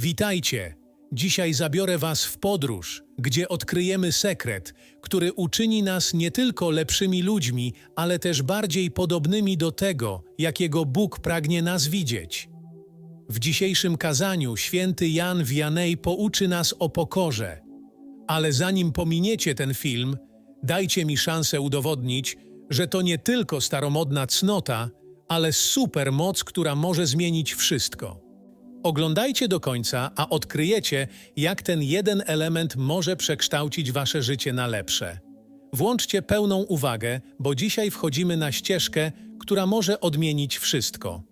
Witajcie! Dzisiaj zabiorę Was w podróż, gdzie odkryjemy sekret, który uczyni nas nie tylko lepszymi ludźmi, ale też bardziej podobnymi do tego, jakiego Bóg pragnie nas widzieć. W dzisiejszym kazaniu święty Jan Vianney pouczy nas o pokorze. Ale zanim pominiecie ten film, dajcie mi szansę udowodnić, że to nie tylko staromodna cnota, ale super moc, która może zmienić wszystko. Oglądajcie do końca, a odkryjecie, jak ten jeden element może przekształcić wasze życie na lepsze. Włączcie pełną uwagę, bo dzisiaj wchodzimy na ścieżkę, która może odmienić wszystko.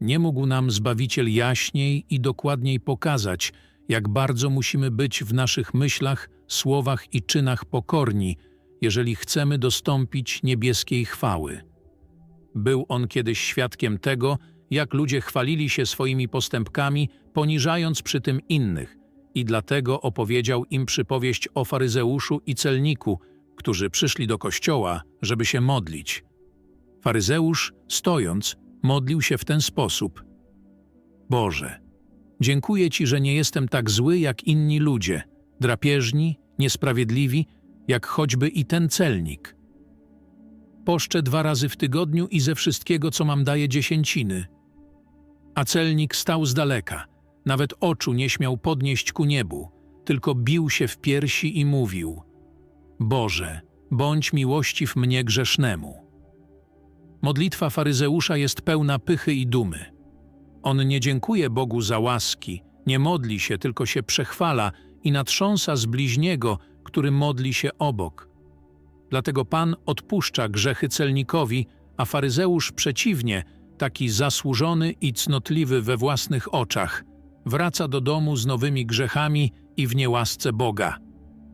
Nie mógł nam Zbawiciel jaśniej i dokładniej pokazać, jak bardzo musimy być w naszych myślach, słowach i czynach pokorni, jeżeli chcemy dostąpić niebieskiej chwały. Był on kiedyś świadkiem tego, jak ludzie chwalili się swoimi postępkami, poniżając przy tym innych, i dlatego opowiedział im przypowieść o faryzeuszu i celniku, którzy przyszli do kościoła, żeby się modlić. Faryzeusz, stojąc, modlił się w ten sposób: Boże, dziękuję Ci, że nie jestem tak zły jak inni ludzie, drapieżni, niesprawiedliwi, jak choćby i ten celnik. Poszczę dwa razy w tygodniu i ze wszystkiego, co mam, daję dziesięciny. A celnik stał z daleka, nawet oczu nie śmiał podnieść ku niebu, tylko bił się w piersi i mówił: Boże, bądź miłościw mnie grzesznemu. Modlitwa faryzeusza jest pełna pychy i dumy. On nie dziękuje Bogu za łaski, nie modli się, tylko się przechwala i natrząsa z bliźniego, który modli się obok. Dlatego Pan odpuszcza grzechy celnikowi, a faryzeusz przeciwnie, taki zasłużony i cnotliwy we własnych oczach, wraca do domu z nowymi grzechami i w niełasce Boga.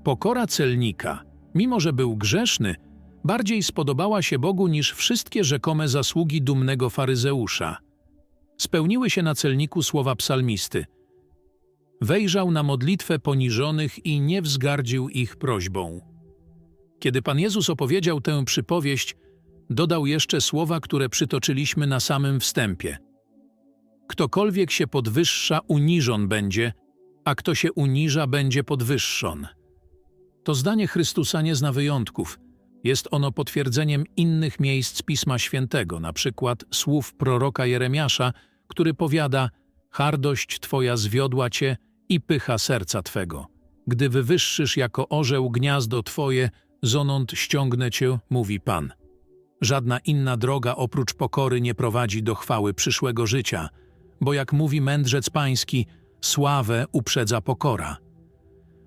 Pokora celnika, mimo że był grzeszny, bardziej spodobała się Bogu niż wszystkie rzekome zasługi dumnego faryzeusza. Spełniły się na celniku słowa psalmisty. Wejrzał na modlitwę poniżonych i nie wzgardził ich prośbą. Kiedy Pan Jezus opowiedział tę przypowieść, dodał jeszcze słowa, które przytoczyliśmy na samym wstępie. Ktokolwiek się podwyższa, uniżon będzie, a kto się uniża, będzie podwyższon. To zdanie Chrystusa nie zna wyjątków. Jest ono potwierdzeniem innych miejsc Pisma Świętego, na przykład słów proroka Jeremiasza, który powiada Hardość Twoja zwiodła Cię i pycha serca Twego. Gdy wywyższysz jako orzeł gniazdo Twoje, zonąd ściągnę Cię, mówi Pan. Żadna inna droga oprócz pokory nie prowadzi do chwały przyszłego życia, bo jak mówi mędrzec pański, sławę uprzedza pokora.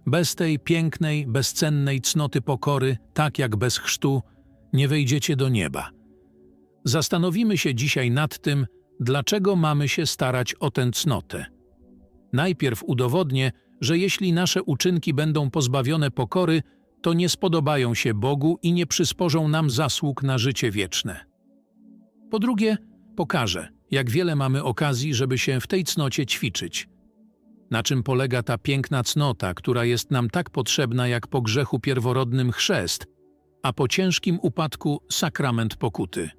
Bez tej pięknej, bezcennej cnoty pokory, tak jak bez chrztu, nie wejdziecie do nieba. Zastanowimy się dzisiaj nad tym, dlaczego mamy się starać o tę cnotę. Najpierw udowodnię, że jeśli nasze uczynki będą pozbawione pokory, to nie spodobają się Bogu i nie przysporzą nam zasług na życie wieczne. Po drugie, pokażę, jak wiele mamy okazji, żeby się w tej cnocie ćwiczyć. Na czym polega ta piękna cnota, która jest nam tak potrzebna jak po grzechu pierworodnym chrzest, a po ciężkim upadku sakrament pokuty.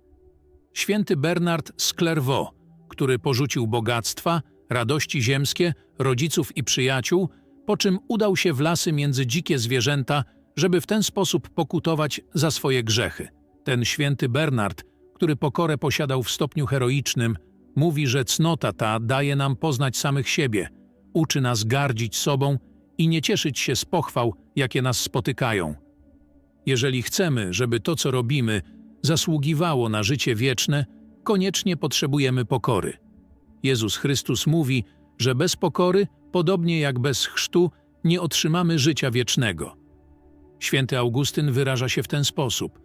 Święty Bernard z Clairvaux, który porzucił bogactwa, radości ziemskie, rodziców i przyjaciół, po czym udał się w lasy między dzikie zwierzęta, żeby w ten sposób pokutować za swoje grzechy. Ten święty Bernard, który pokorę posiadał w stopniu heroicznym, mówi, że cnota ta daje nam poznać samych siebie, uczy nas gardzić sobą i nie cieszyć się z pochwał, jakie nas spotykają. Jeżeli chcemy, żeby to, co robimy, zasługiwało na życie wieczne, koniecznie potrzebujemy pokory. Jezus Chrystus mówi, że bez pokory, podobnie jak bez chrztu, nie otrzymamy życia wiecznego. Święty Augustyn wyraża się w ten sposób.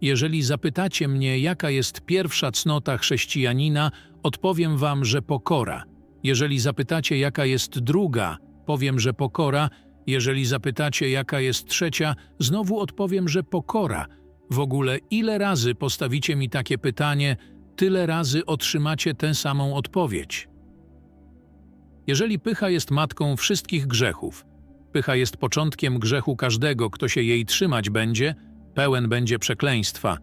Jeżeli zapytacie mnie, jaka jest pierwsza cnota chrześcijanina, odpowiem wam, że pokora. Jeżeli zapytacie, jaka jest druga, powiem, że pokora. Jeżeli zapytacie, jaka jest trzecia, znowu odpowiem, że pokora. W ogóle ile razy postawicie mi takie pytanie, tyle razy otrzymacie tę samą odpowiedź. Jeżeli pycha jest matką wszystkich grzechów, pycha jest początkiem grzechu każdego, kto się jej trzymać będzie, pełen będzie przekleństwa.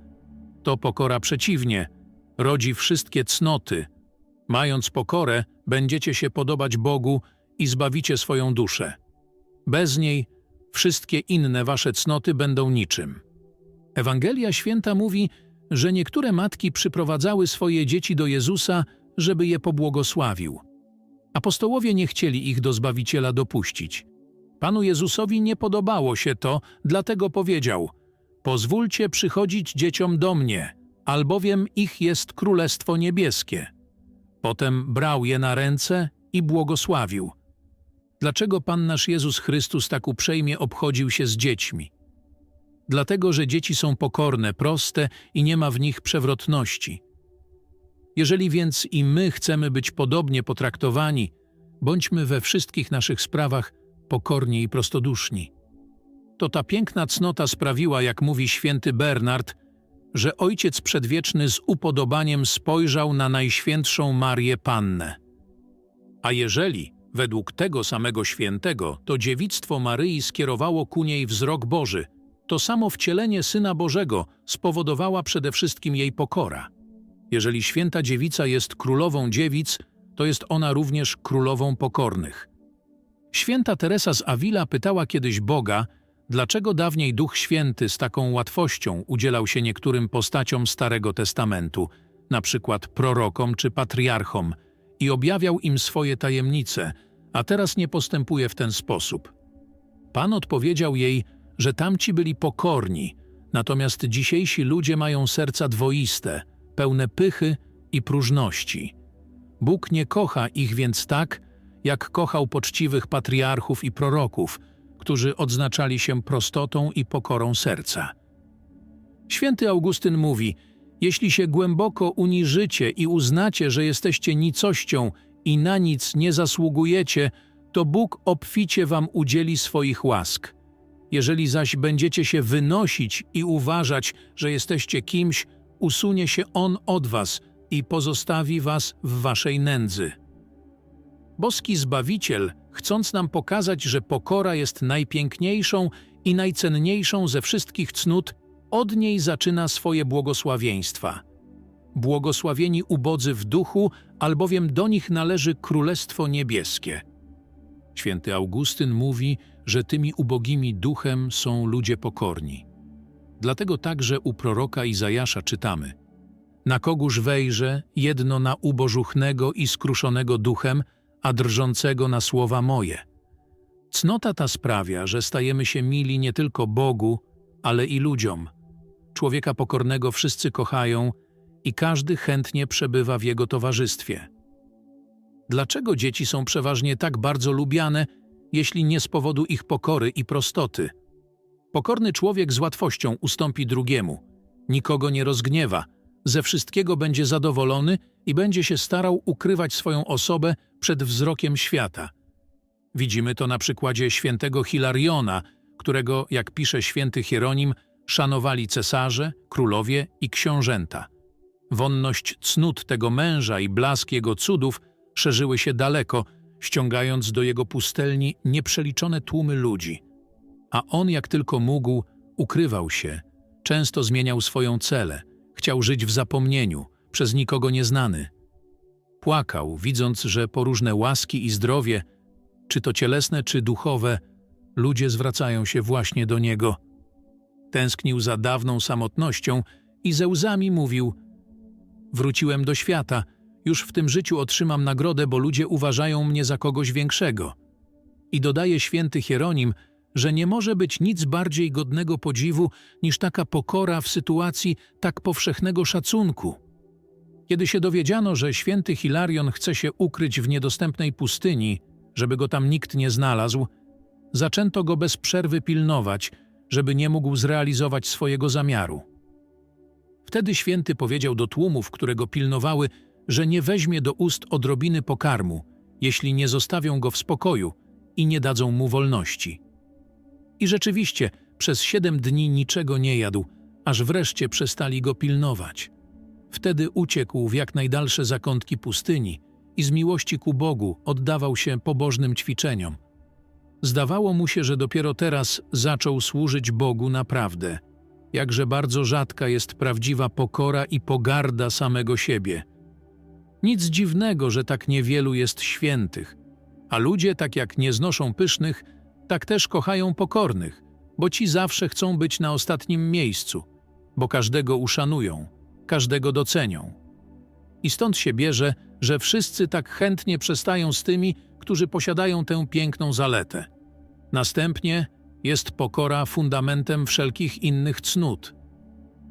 To pokora przeciwnie, rodzi wszystkie cnoty. Mając pokorę, będziecie się podobać Bogu i zbawicie swoją duszę. Bez niej wszystkie inne wasze cnoty będą niczym. Ewangelia Święta mówi, że niektóre matki przyprowadzały swoje dzieci do Jezusa, żeby je pobłogosławił. Apostołowie nie chcieli ich do Zbawiciela dopuścić. Panu Jezusowi nie podobało się to, dlatego powiedział: Pozwólcie przychodzić dzieciom do mnie, albowiem ich jest królestwo niebieskie. Potem brał je na ręce i błogosławił. Dlaczego Pan nasz Jezus Chrystus tak uprzejmie obchodził się z dziećmi? Dlatego, że dzieci są pokorne, proste i nie ma w nich przewrotności. Jeżeli więc i my chcemy być podobnie potraktowani, bądźmy we wszystkich naszych sprawach pokorni i prostoduszni. To ta piękna cnota sprawiła, jak mówi święty Bernard, że Ojciec Przedwieczny z upodobaniem spojrzał na Najświętszą Marię Pannę. A jeżeli, według tego samego świętego, to dziewictwo Maryi skierowało ku niej wzrok Boży, to samo wcielenie Syna Bożego spowodowała przede wszystkim jej pokora. Jeżeli święta dziewica jest królową dziewic, to jest ona również królową pokornych. Święta Teresa z Avila pytała kiedyś Boga, dlaczego dawniej Duch Święty z taką łatwością udzielał się niektórym postaciom Starego Testamentu, na przykład prorokom czy patriarchom, i objawiał im swoje tajemnice, a teraz nie postępuje w ten sposób. Pan odpowiedział jej, że tamci byli pokorni, natomiast dzisiejsi ludzie mają serca dwoiste, pełne pychy i próżności. Bóg nie kocha ich więc tak, jak kochał poczciwych patriarchów i proroków, którzy odznaczali się prostotą i pokorą serca. Święty Augustyn mówi: Jeśli się głęboko uniżycie i uznacie, że jesteście nicością i na nic nie zasługujecie, to Bóg obficie wam udzieli swoich łask. Jeżeli zaś będziecie się wynosić i uważać, że jesteście kimś, usunie się On od was i pozostawi was w waszej nędzy. Boski Zbawiciel, chcąc nam pokazać, że pokora jest najpiękniejszą i najcenniejszą ze wszystkich cnót, od niej zaczyna swoje błogosławieństwa. Błogosławieni ubodzy w duchu, albowiem do nich należy Królestwo Niebieskie. Święty Augustyn mówi, że tymi ubogimi duchem są ludzie pokorni. Dlatego także u proroka Izajasza czytamy Na kogóż wejrze, jedno na ubożuchnego i skruszonego duchem, a drżącego na słowa moje. Cnota ta sprawia, że stajemy się mili nie tylko Bogu, ale i ludziom. Człowieka pokornego wszyscy kochają i każdy chętnie przebywa w jego towarzystwie. Dlaczego dzieci są przeważnie tak bardzo lubiane, jeśli nie z powodu ich pokory i prostoty? Pokorny człowiek z łatwością ustąpi drugiemu, nikogo nie rozgniewa, ze wszystkiego będzie zadowolony i będzie się starał ukrywać swoją osobę przed wzrokiem świata. Widzimy to na przykładzie świętego Hilariona, którego, jak pisze święty Hieronim, szanowali cesarze, królowie i książęta. Wonność cnót tego męża i blask jego cudów szerzyły się daleko, ściągając do jego pustelni nieprzeliczone tłumy ludzi. A on, jak tylko mógł, ukrywał się, często zmieniał swoją celę, chciał żyć w zapomnieniu, przez nikogo nieznany. Płakał, widząc, że po różne łaski i zdrowie, czy to cielesne, czy duchowe, ludzie zwracają się właśnie do niego. Tęsknił za dawną samotnością i ze łzami mówił: Wróciłem do świata, już w tym życiu otrzymam nagrodę, bo ludzie uważają mnie za kogoś większego. I dodaje święty Hieronim, że nie może być nic bardziej godnego podziwu niż taka pokora w sytuacji tak powszechnego szacunku. Kiedy się dowiedziano, że święty Hilarion chce się ukryć w niedostępnej pustyni, żeby go tam nikt nie znalazł, zaczęto go bez przerwy pilnować, żeby nie mógł zrealizować swojego zamiaru. Wtedy święty powiedział do tłumów, które go pilnowały, że nie weźmie do ust odrobiny pokarmu, jeśli nie zostawią go w spokoju i nie dadzą mu wolności. I rzeczywiście przez siedem dni niczego nie jadł, aż wreszcie przestali go pilnować. Wtedy uciekł w jak najdalsze zakątki pustyni i z miłości ku Bogu oddawał się pobożnym ćwiczeniom. Zdawało mu się, że dopiero teraz zaczął służyć Bogu naprawdę. Jakże bardzo rzadka jest prawdziwa pokora i pogarda samego siebie. Nic dziwnego, że tak niewielu jest świętych. A ludzie, tak jak nie znoszą pysznych, tak też kochają pokornych, bo ci zawsze chcą być na ostatnim miejscu, bo każdego uszanują, każdego docenią. I stąd się bierze, że wszyscy tak chętnie przestają z tymi, którzy posiadają tę piękną zaletę. Następnie jest pokora fundamentem wszelkich innych cnót.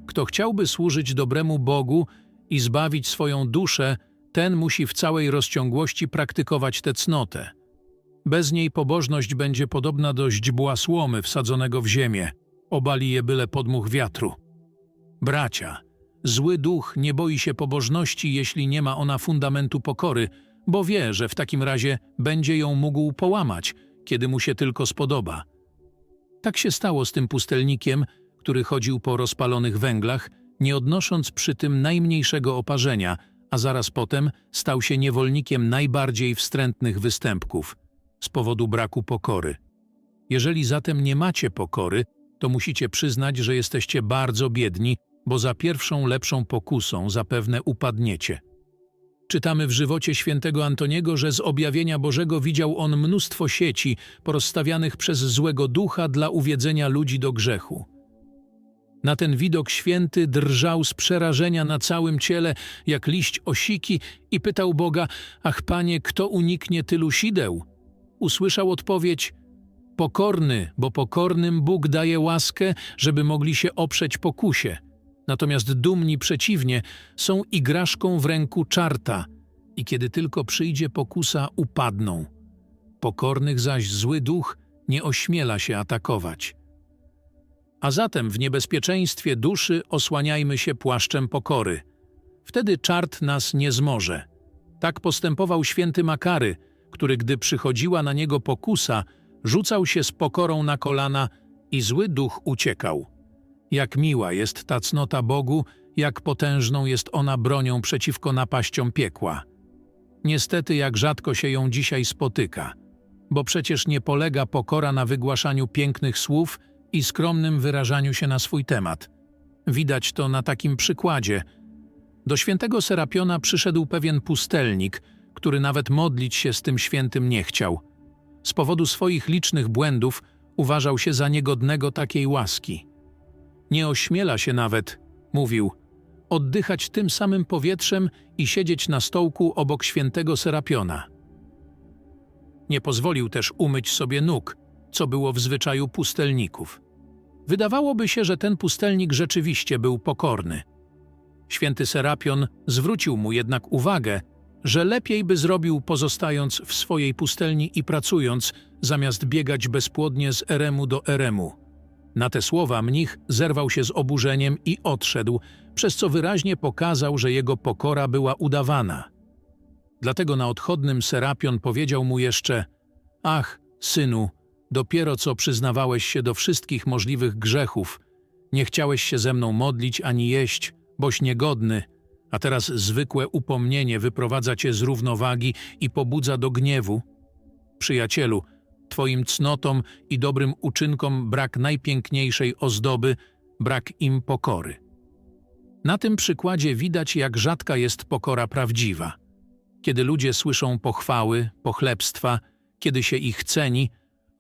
Kto chciałby służyć dobremu Bogu i zbawić swoją duszę, ten musi w całej rozciągłości praktykować tę cnotę. Bez niej pobożność będzie podobna do źdźbła słomy wsadzonego w ziemię, obali je byle podmuch wiatru. Bracia, zły duch nie boi się pobożności, jeśli nie ma ona fundamentu pokory, bo wie, że w takim razie będzie ją mógł połamać, kiedy mu się tylko spodoba. Tak się stało z tym pustelnikiem, który chodził po rozpalonych węglach, nie odnosząc przy tym najmniejszego oparzenia, a zaraz potem stał się niewolnikiem najbardziej wstrętnych występków z powodu braku pokory. Jeżeli zatem nie macie pokory, to musicie przyznać, że jesteście bardzo biedni, bo za pierwszą lepszą pokusą zapewne upadniecie. Czytamy w żywocie świętego Antoniego, że z objawienia Bożego widział on mnóstwo sieci porozstawianych przez złego ducha dla uwiedzenia ludzi do grzechu. Na ten widok święty drżał z przerażenia na całym ciele, jak liść osiki i pytał Boga, ach panie, kto uniknie tylu sideł? Usłyszał odpowiedź, pokorny, bo pokornym Bóg daje łaskę, żeby mogli się oprzeć pokusie. Natomiast dumni przeciwnie są igraszką w ręku czarta i kiedy tylko przyjdzie pokusa, upadną. Pokornych zaś zły duch nie ośmiela się atakować. A zatem w niebezpieczeństwie duszy osłaniajmy się płaszczem pokory. Wtedy czart nas nie zmoże. Tak postępował święty Makary, który gdy przychodziła na niego pokusa, rzucał się z pokorą na kolana i zły duch uciekał. Jak miła jest ta cnota Bogu, jak potężną jest ona bronią przeciwko napaściom piekła. Niestety, jak rzadko się ją dzisiaj spotyka, bo przecież nie polega pokora na wygłaszaniu pięknych słów i skromnym wyrażaniu się na swój temat. Widać to na takim przykładzie. Do świętego Serapiona przyszedł pewien pustelnik, który nawet modlić się z tym świętym nie chciał. Z powodu swoich licznych błędów uważał się za niegodnego takiej łaski. Nie ośmiela się nawet, mówił, oddychać tym samym powietrzem i siedzieć na stołku obok świętego Serapiona. Nie pozwolił też umyć sobie nóg, co było w zwyczaju pustelników. Wydawałoby się, że ten pustelnik rzeczywiście był pokorny. Święty Serapion zwrócił mu jednak uwagę, że lepiej by zrobił pozostając w swojej pustelni i pracując, zamiast biegać bezpłodnie z eremu do eremu. Na te słowa mnich zerwał się z oburzeniem i odszedł, przez co wyraźnie pokazał, że jego pokora była udawana. Dlatego na odchodnym Serapion powiedział mu jeszcze: Ach, synu, dopiero co przyznawałeś się do wszystkich możliwych grzechów, nie chciałeś się ze mną modlić ani jeść, boś niegodny, a teraz zwykłe upomnienie wyprowadza cię z równowagi i pobudza do gniewu. Przyjacielu, twoim cnotom i dobrym uczynkom brak najpiękniejszej ozdoby, brak im pokory. Na tym przykładzie widać, jak rzadka jest pokora prawdziwa. Kiedy ludzie słyszą pochwały, pochlebstwa, kiedy się ich ceni,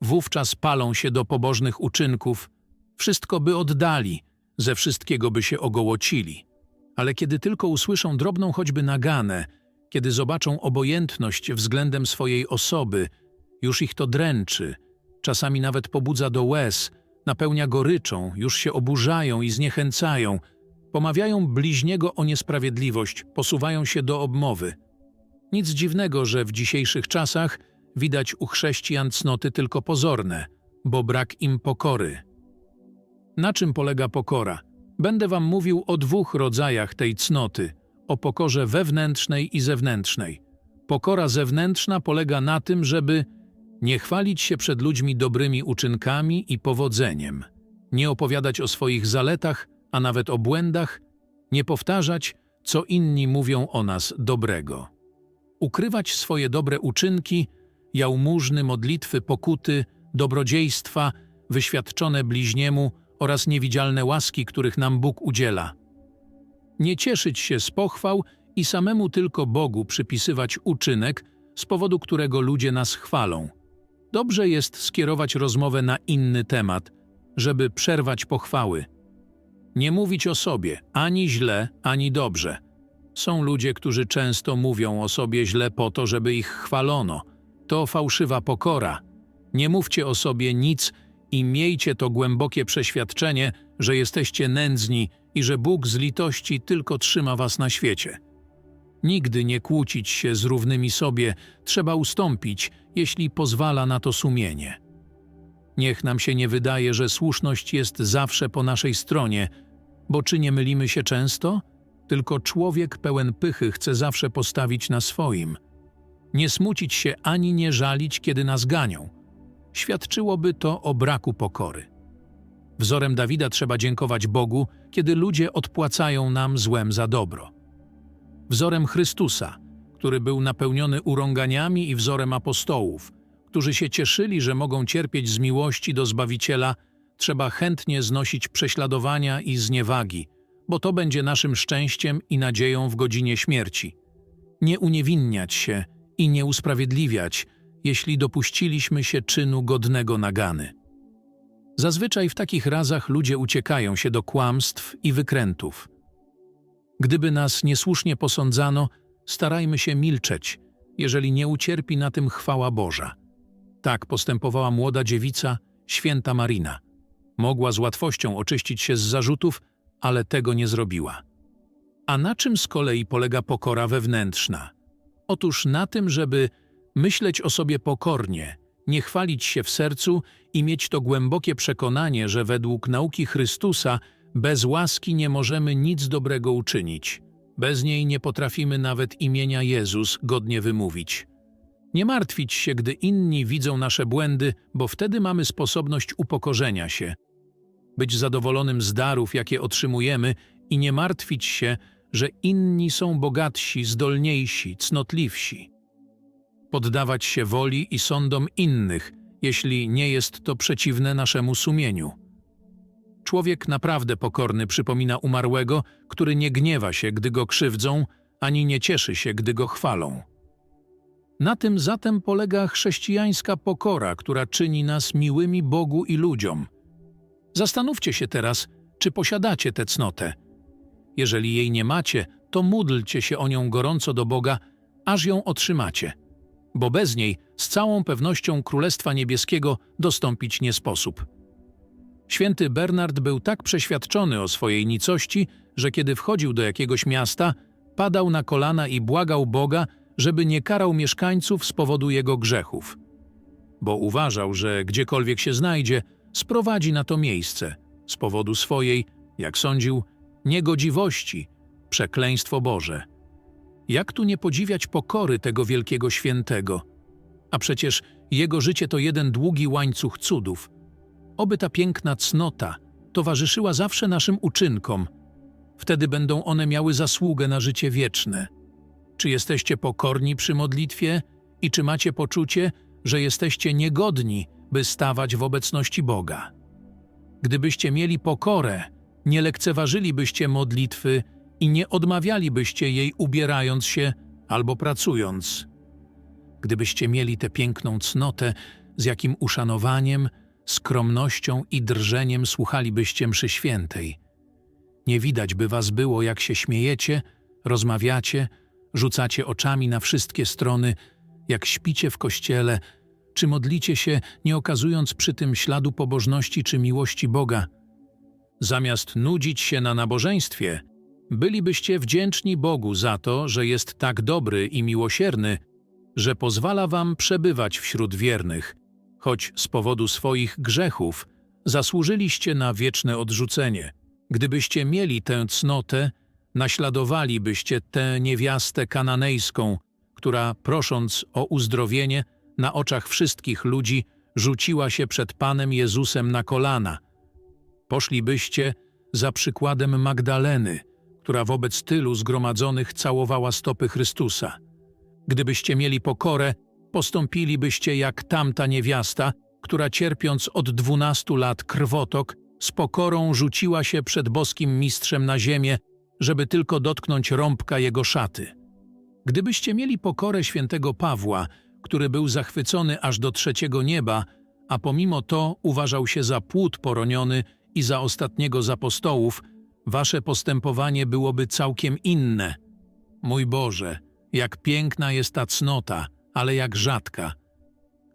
wówczas palą się do pobożnych uczynków, wszystko by oddali, ze wszystkiego by się ogołocili. Ale kiedy tylko usłyszą drobną choćby naganę, kiedy zobaczą obojętność względem swojej osoby, już ich to dręczy, czasami nawet pobudza do łez, napełnia goryczą, już się oburzają i zniechęcają, pomawiają bliźniego o niesprawiedliwość, posuwają się do obmowy. Nic dziwnego, że w dzisiejszych czasach widać u chrześcijan cnoty tylko pozorne, bo brak im pokory. Na czym polega pokora? Będę wam mówił o dwóch rodzajach tej cnoty: o pokorze wewnętrznej i zewnętrznej. Pokora zewnętrzna polega na tym, żeby nie chwalić się przed ludźmi dobrymi uczynkami i powodzeniem, nie opowiadać o swoich zaletach, a nawet o błędach, nie powtarzać, co inni mówią o nas dobrego. Ukrywać swoje dobre uczynki, jałmużny, modlitwy, pokuty, dobrodziejstwa, wyświadczone bliźniemu oraz niewidzialne łaski, których nam Bóg udziela. Nie cieszyć się z pochwał i samemu tylko Bogu przypisywać uczynek, z powodu którego ludzie nas chwalą. Dobrze jest skierować rozmowę na inny temat, żeby przerwać pochwały. Nie mówić o sobie ani źle, ani dobrze. Są ludzie, którzy często mówią o sobie źle po to, żeby ich chwalono. To fałszywa pokora. Nie mówcie o sobie nic i miejcie to głębokie przeświadczenie, że jesteście nędzni i że Bóg z litości tylko trzyma was na świecie. Nigdy nie kłócić się z równymi sobie, trzeba ustąpić, jeśli pozwala na to sumienie. Niech nam się nie wydaje, że słuszność jest zawsze po naszej stronie, bo czy nie mylimy się często? Tylko człowiek pełen pychy chce zawsze postawić na swoim. Nie smucić się ani nie żalić, kiedy nas ganią. Świadczyłoby to o braku pokory. Wzorem Dawida trzeba dziękować Bogu, kiedy ludzie odpłacają nam złem za dobro. Wzorem Chrystusa, który był napełniony urąganiami i wzorem apostołów, którzy się cieszyli, że mogą cierpieć z miłości do Zbawiciela, trzeba chętnie znosić prześladowania i zniewagi, bo to będzie naszym szczęściem i nadzieją w godzinie śmierci. Nie uniewinniać się i nie usprawiedliwiać, jeśli dopuściliśmy się czynu godnego nagany. Zazwyczaj w takich razach ludzie uciekają się do kłamstw i wykrętów. Gdyby nas niesłusznie posądzano, starajmy się milczeć, jeżeli nie ucierpi na tym chwała Boża. Tak postępowała młoda dziewica, święta Marina. Mogła z łatwością oczyścić się z zarzutów, ale tego nie zrobiła. A na czym z kolei polega pokora wewnętrzna? Otóż na tym, żeby myśleć o sobie pokornie, nie chwalić się w sercu i mieć to głębokie przekonanie, że według nauki Chrystusa bez łaski nie możemy nic dobrego uczynić. Bez niej nie potrafimy nawet imienia Jezus godnie wymówić. Nie martwić się, gdy inni widzą nasze błędy, bo wtedy mamy sposobność upokorzenia się. Być zadowolonym z darów, jakie otrzymujemy i nie martwić się, że inni są bogatsi, zdolniejsi, cnotliwsi. Poddawać się woli i sądom innych, jeśli nie jest to przeciwne naszemu sumieniu. Człowiek naprawdę pokorny przypomina umarłego, który nie gniewa się, gdy go krzywdzą, ani nie cieszy się, gdy go chwalą. Na tym zatem polega chrześcijańska pokora, która czyni nas miłymi Bogu i ludziom. Zastanówcie się teraz, czy posiadacie tę cnotę. Jeżeli jej nie macie, to módlcie się o nią gorąco do Boga, aż ją otrzymacie, bo bez niej z całą pewnością Królestwa Niebieskiego dostąpić nie sposób. Święty Bernard był tak przeświadczony o swojej nicości, że kiedy wchodził do jakiegoś miasta, padał na kolana i błagał Boga, żeby nie karał mieszkańców z powodu jego grzechów. Bo uważał, że gdziekolwiek się znajdzie, sprowadzi na to miejsce z powodu swojej, jak sądził, niegodziwości, przekleństwo Boże. Jak tu nie podziwiać pokory tego wielkiego świętego? A przecież jego życie to jeden długi łańcuch cudów. Oby ta piękna cnota towarzyszyła zawsze naszym uczynkom. Wtedy będą one miały zasługę na życie wieczne. Czy jesteście pokorni przy modlitwie i czy macie poczucie, że jesteście niegodni, by stawać w obecności Boga? Gdybyście mieli pokorę, nie lekceważylibyście modlitwy i nie odmawialibyście jej ubierając się albo pracując. Gdybyście mieli tę piękną cnotę, z jakim uszanowaniem, skromnością i drżeniem słuchalibyście mszy świętej. Nie widać by was było, jak się śmiejecie, rozmawiacie, rzucacie oczami na wszystkie strony, jak śpicie w kościele, czy modlicie się, nie okazując przy tym śladu pobożności czy miłości Boga. Zamiast nudzić się na nabożeństwie, bylibyście wdzięczni Bogu za to, że jest tak dobry i miłosierny, że pozwala wam przebywać wśród wiernych, choć z powodu swoich grzechów zasłużyliście na wieczne odrzucenie. Gdybyście mieli tę cnotę, naśladowalibyście tę niewiastę kananejską, która, prosząc o uzdrowienie, na oczach wszystkich ludzi rzuciła się przed Panem Jezusem na kolana. Poszlibyście za przykładem Magdaleny, która wobec tylu zgromadzonych całowała stopy Chrystusa. Gdybyście mieli pokorę, postąpilibyście jak tamta niewiasta, która cierpiąc od dwunastu lat krwotok, z pokorą rzuciła się przed boskim mistrzem na ziemię, żeby tylko dotknąć rąbka jego szaty. Gdybyście mieli pokorę świętego Pawła, który był zachwycony aż do trzeciego nieba, a pomimo to uważał się za płód poroniony i za ostatniego z apostołów, wasze postępowanie byłoby całkiem inne. Mój Boże, jak piękna jest ta cnota, ale jak rzadka.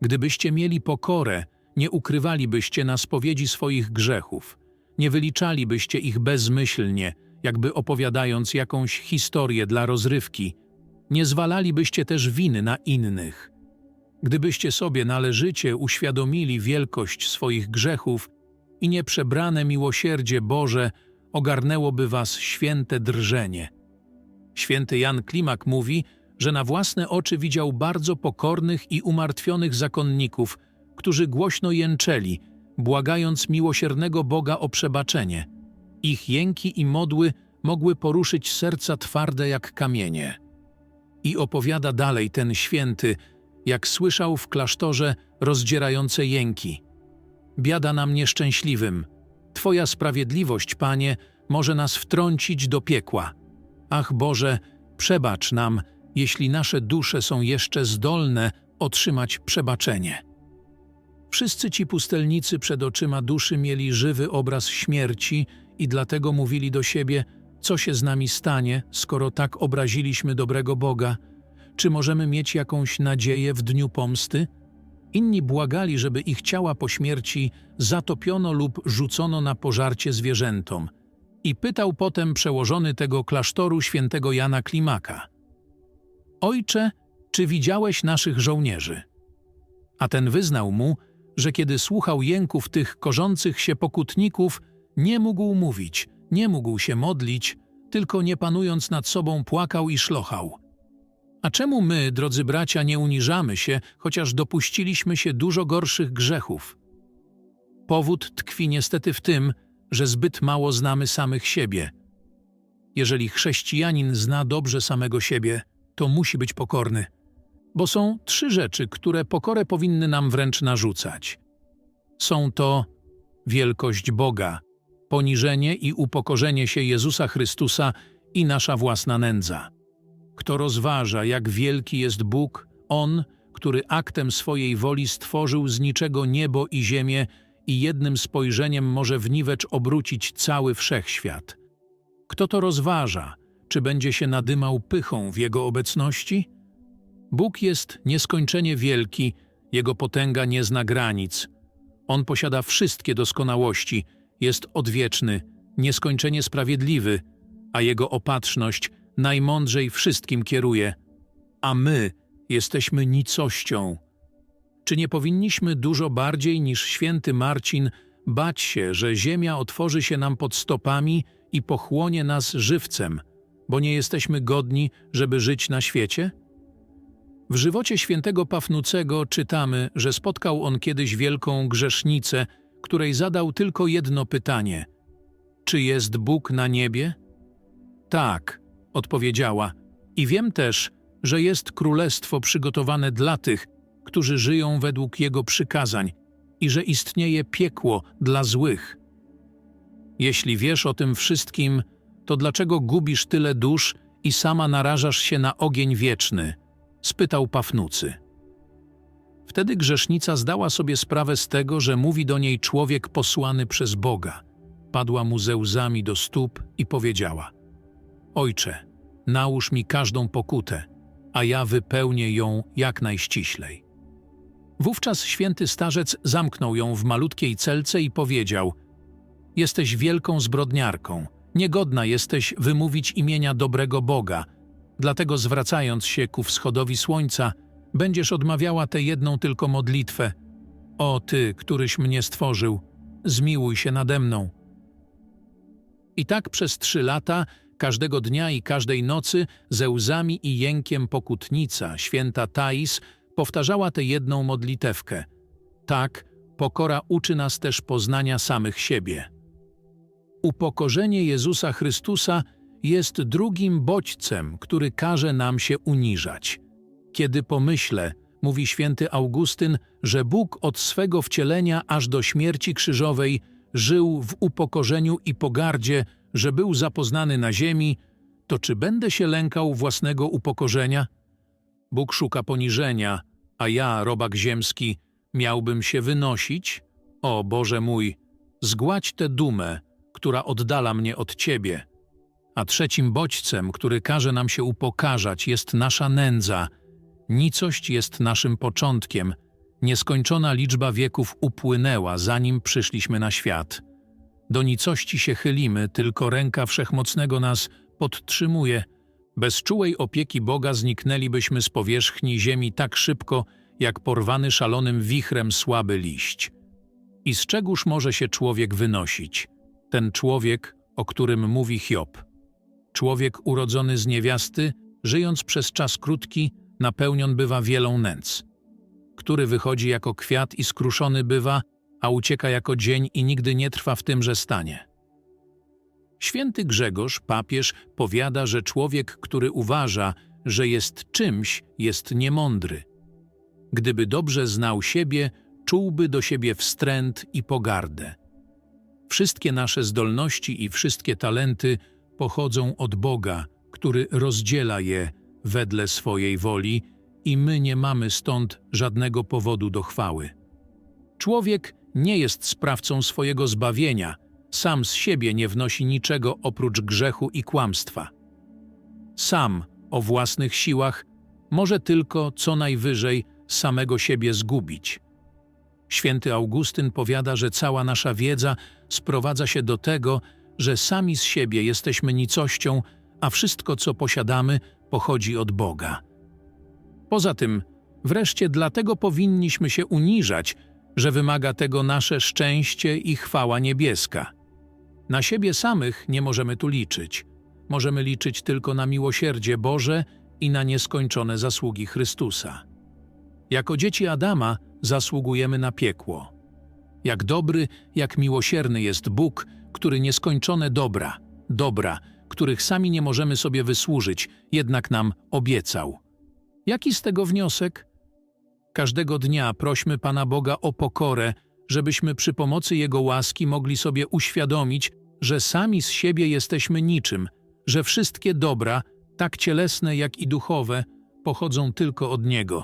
Gdybyście mieli pokorę, nie ukrywalibyście na spowiedzi swoich grzechów, nie wyliczalibyście ich bezmyślnie, jakby opowiadając jakąś historię dla rozrywki, nie zwalalibyście też winy na innych. Gdybyście sobie należycie uświadomili wielkość swoich grzechów i nieprzebrane miłosierdzie Boże ogarnęłoby was święte drżenie. Święty Jan Klimak mówi, że na własne oczy widział bardzo pokornych i umartwionych zakonników, którzy głośno jęczeli, błagając miłosiernego Boga o przebaczenie. Ich jęki i modły mogły poruszyć serca twarde jak kamienie. I opowiada dalej ten święty, jak słyszał w klasztorze rozdzierające jęki. Biada nam nieszczęśliwym. Twoja sprawiedliwość, Panie, może nas wtrącić do piekła. Ach Boże, przebacz nam, jeśli nasze dusze są jeszcze zdolne otrzymać przebaczenie. Wszyscy ci pustelnicy przed oczyma duszy mieli żywy obraz śmierci i dlatego mówili do siebie, co się z nami stanie, skoro tak obraziliśmy dobrego Boga? Czy możemy mieć jakąś nadzieję w dniu pomsty? Inni błagali, żeby ich ciała po śmierci zatopiono lub rzucono na pożarcie zwierzętom. I pytał potem przełożony tego klasztoru świętego Jana Klimaka. Ojcze, czy widziałeś naszych żołnierzy? A ten wyznał mu, że kiedy słuchał jęków tych korzących się pokutników, nie mógł mówić, nie mógł się modlić, tylko nie panując nad sobą płakał i szlochał. A czemu my, drodzy bracia, nie uniżamy się, chociaż dopuściliśmy się dużo gorszych grzechów? Powód tkwi niestety w tym, że zbyt mało znamy samych siebie. Jeżeli chrześcijanin zna dobrze samego siebie, to musi być pokorny. Bo są trzy rzeczy, które pokorę powinny nam wręcz narzucać. Są to wielkość Boga, poniżenie i upokorzenie się Jezusa Chrystusa i nasza własna nędza. Kto rozważa, jak wielki jest Bóg, On, który aktem swojej woli stworzył z niczego niebo i ziemię i jednym spojrzeniem może w niwecz obrócić cały wszechświat. Kto to rozważa, czy będzie się nadymał pychą w Jego obecności? Bóg jest nieskończenie wielki, Jego potęga nie zna granic. On posiada wszystkie doskonałości, jest odwieczny, nieskończenie sprawiedliwy, a Jego opatrzność najmądrzej wszystkim kieruje. A my jesteśmy nicością. Czy nie powinniśmy dużo bardziej niż święty Marcin bać się, że ziemia otworzy się nam pod stopami i pochłonie nas żywcem, bo nie jesteśmy godni, żeby żyć na świecie? W żywocie świętego Pafnucego czytamy, że spotkał on kiedyś wielką grzesznicę, której zadał tylko jedno pytanie: Czy jest Bóg na niebie? Tak, odpowiedziała, i wiem też, że jest królestwo przygotowane dla tych, którzy żyją według Jego przykazań i że istnieje piekło dla złych. Jeśli wiesz o tym wszystkim, to dlaczego gubisz tyle dusz i sama narażasz się na ogień wieczny? spytał Pafnucy. Wtedy grzesznica zdała sobie sprawę z tego, że mówi do niej człowiek posłany przez Boga. Padła mu ze łzami do stóp i powiedziała: Ojcze, nałóż mi każdą pokutę, a ja wypełnię ją jak najściślej. Wówczas święty starzec zamknął ją w malutkiej celce i powiedział: Jesteś wielką zbrodniarką, niegodna jesteś wymówić imienia dobrego Boga, dlatego zwracając się ku wschodowi słońca, będziesz odmawiała tę jedną tylko modlitwę: O Ty, któryś mnie stworzył, zmiłuj się nade mną. I tak przez trzy lata, każdego dnia i każdej nocy, ze łzami i jękiem pokutnica, święta Tais, powtarzała tę jedną modlitewkę. Tak, pokora uczy nas też poznania samych siebie. Upokorzenie Jezusa Chrystusa jest drugim bodźcem, który każe nam się uniżać. Kiedy pomyślę, mówi święty Augustyn, że Bóg od swego wcielenia aż do śmierci krzyżowej żył w upokorzeniu i pogardzie, że był zapoznany na ziemi, to czy będę się lękał własnego upokorzenia? Bóg szuka poniżenia, a ja, robak ziemski, miałbym się wynosić? O Boże mój, zgładź tę dumę, która oddala mnie od Ciebie. A trzecim bodźcem, który każe nam się upokarzać, jest nasza nędza. Nicość jest naszym początkiem. Nieskończona liczba wieków upłynęła, zanim przyszliśmy na świat. Do nicości się chylimy, tylko ręka Wszechmocnego nas podtrzymuje. Bez czułej opieki Boga zniknęlibyśmy z powierzchni ziemi tak szybko, jak porwany szalonym wichrem słaby liść. I z czegóż może się człowiek wynosić? Ten człowiek, o którym mówi Hiob. Człowiek urodzony z niewiasty, żyjąc przez czas krótki, napełnion bywa wielą nędz. Który wychodzi jako kwiat i skruszony bywa, a ucieka jako dzień i nigdy nie trwa w tymże stanie. Święty Grzegorz, papież, powiada, że człowiek, który uważa, że jest czymś, jest niemądry. Gdyby dobrze znał siebie, czułby do siebie wstręt i pogardę. Wszystkie nasze zdolności i wszystkie talenty pochodzą od Boga, który rozdziela je wedle swojej woli i my nie mamy stąd żadnego powodu do chwały. Człowiek nie jest sprawcą swojego zbawienia, sam z siebie nie wnosi niczego oprócz grzechu i kłamstwa. Sam, o własnych siłach, może tylko co najwyżej samego siebie zgubić. Święty Augustyn powiada, że cała nasza wiedza sprowadza się do tego, że sami z siebie jesteśmy nicością, a wszystko, co posiadamy, pochodzi od Boga. Poza tym, wreszcie dlatego powinniśmy się uniżać, że wymaga tego nasze szczęście i chwała niebieska. Na siebie samych nie możemy tu liczyć. Możemy liczyć tylko na miłosierdzie Boże i na nieskończone zasługi Chrystusa. Jako dzieci Adama zasługujemy na piekło. Jak dobry, jak miłosierny jest Bóg, który nieskończone dobra, dobra, których sami nie możemy sobie wysłużyć, jednak nam obiecał. Jaki z tego wniosek? Każdego dnia prośmy Pana Boga o pokorę, żebyśmy przy pomocy Jego łaski mogli sobie uświadomić, że sami z siebie jesteśmy niczym, że wszystkie dobra, tak cielesne jak i duchowe, pochodzą tylko od Niego.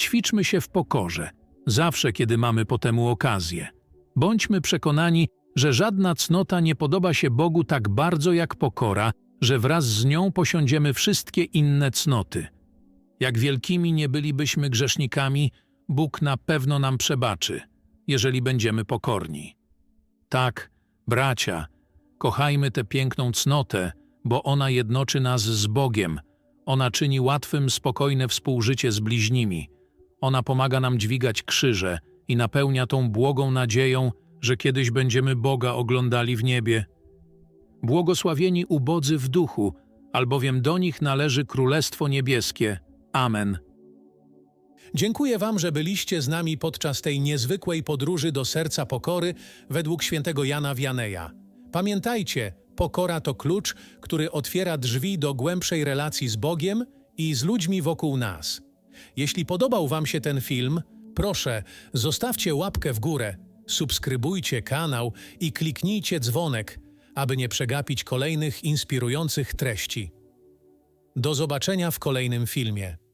Ćwiczmy się w pokorze, zawsze kiedy mamy po temu okazję. Bądźmy przekonani, że żadna cnota nie podoba się Bogu tak bardzo jak pokora, że wraz z nią posiądziemy wszystkie inne cnoty. Jak wielkimi nie bylibyśmy grzesznikami, Bóg na pewno nam przebaczy, jeżeli będziemy pokorni. Tak, bracia, kochajmy tę piękną cnotę, bo ona jednoczy nas z Bogiem. Ona czyni łatwym, spokojne współżycie z bliźnimi. Ona pomaga nam dźwigać krzyże i napełnia tą błogą nadzieją, że kiedyś będziemy Boga oglądali w niebie. Błogosławieni ubodzy w duchu, albowiem do nich należy Królestwo Niebieskie. Amen. Dziękuję Wam, że byliście z nami podczas tej niezwykłej podróży do serca pokory według świętego Jana Wianeja. Pamiętajcie, pokora to klucz, który otwiera drzwi do głębszej relacji z Bogiem i z ludźmi wokół nas. Jeśli podobał Wam się ten film, proszę, zostawcie łapkę w górę, subskrybujcie kanał i kliknijcie dzwonek, aby nie przegapić kolejnych inspirujących treści. Do zobaczenia w kolejnym filmie.